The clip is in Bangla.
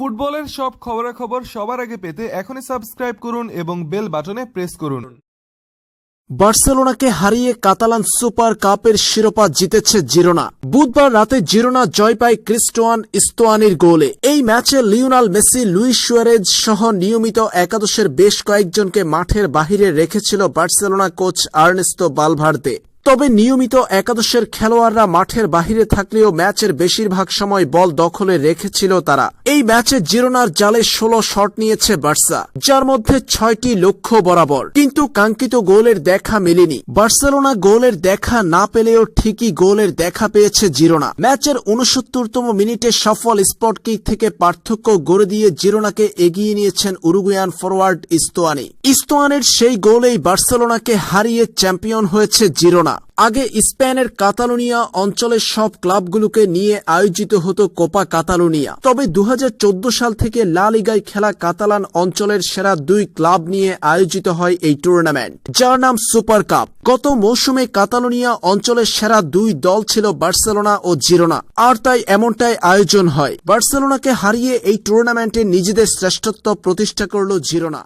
ফুটবলের সব খবরাখবর সবার আগে পেতে এখনই সাবস্ক্রাইব করুন এবং বেল বাটনে প্রেস করুন। বার্সেলোনাকে হারিয়ে কাতালান সুপার কাপের শিরোপা জিতেছে জিরোনা। বুধবার রাতে জিরোনা জয় পায় ক্রিস্টোয়ান ইস্তোয়ানির গোলে। এই ম্যাচে লিওনাল মেসি, লুইস সুয়ারেজ সহ নিয়মিত একাদশের বেশ কয়েকজনকে মাঠের বাহিরে রেখেছিল বার্সেলোনা কোচ আর্নেস্তো বালভার্দে। তবে নিয়মিত একাদশের খেলোয়াড়রা মাঠের বাহিরে থাকলেও ম্যাচের বেশিরভাগ সময় বল দখলে রেখেছিল তারা। এই ম্যাচে জিরোনার জালে ষোলো শট নিয়েছে বার্সা, যার মধ্যে ছয়টি লক্ষ্য বরাবর। কিন্তু কাঙ্ক্ষিত গোলের দেখা মেলেনি। বার্সেলোনা গোলের দেখা না পেলেও ঠিকই গোলের দেখা পেয়েছে জিরোনা। ম্যাচের উনসত্তরতম মিনিটে সফল স্পট কিক থেকে পার্থক্য গড়ে দিয়ে জিরোনাকে এগিয়ে নিয়েছেন উরুগুয়ান ফরওয়ার্ড ইস্তোয়ানি। ইস্তোয়ানের সেই গোলেই বার্সেলোনাকে হারিয়ে চ্যাম্পিয়ন হয়েছে জিরোনা। আগে স্পেনের কাতালোনিয়া অঞ্চলের সব ক্লাবগুলোকে নিয়ে আয়োজিত হতো কোপা কাতালোনিয়া। তবে দু হাজার চৌদ্দ সাল থেকে লা লিগায় খেলা কাতালান অঞ্চলের সেরা দুই ক্লাব নিয়ে আয়োজিত হয় এই টুর্নামেন্ট, যার নাম সুপার কাপ। গত মৌসুমে কাতালোনিয়া অঞ্চলের সেরা দুই দল ছিল বার্সেলোনা ও জিরোনা, আর তাই এমনটাই আয়োজন হয়। বার্সেলোনাকে হারিয়ে এই টুর্নামেন্টে নিজেদের শ্রেষ্ঠত্ব প্রতিষ্ঠা করল জিরোনা।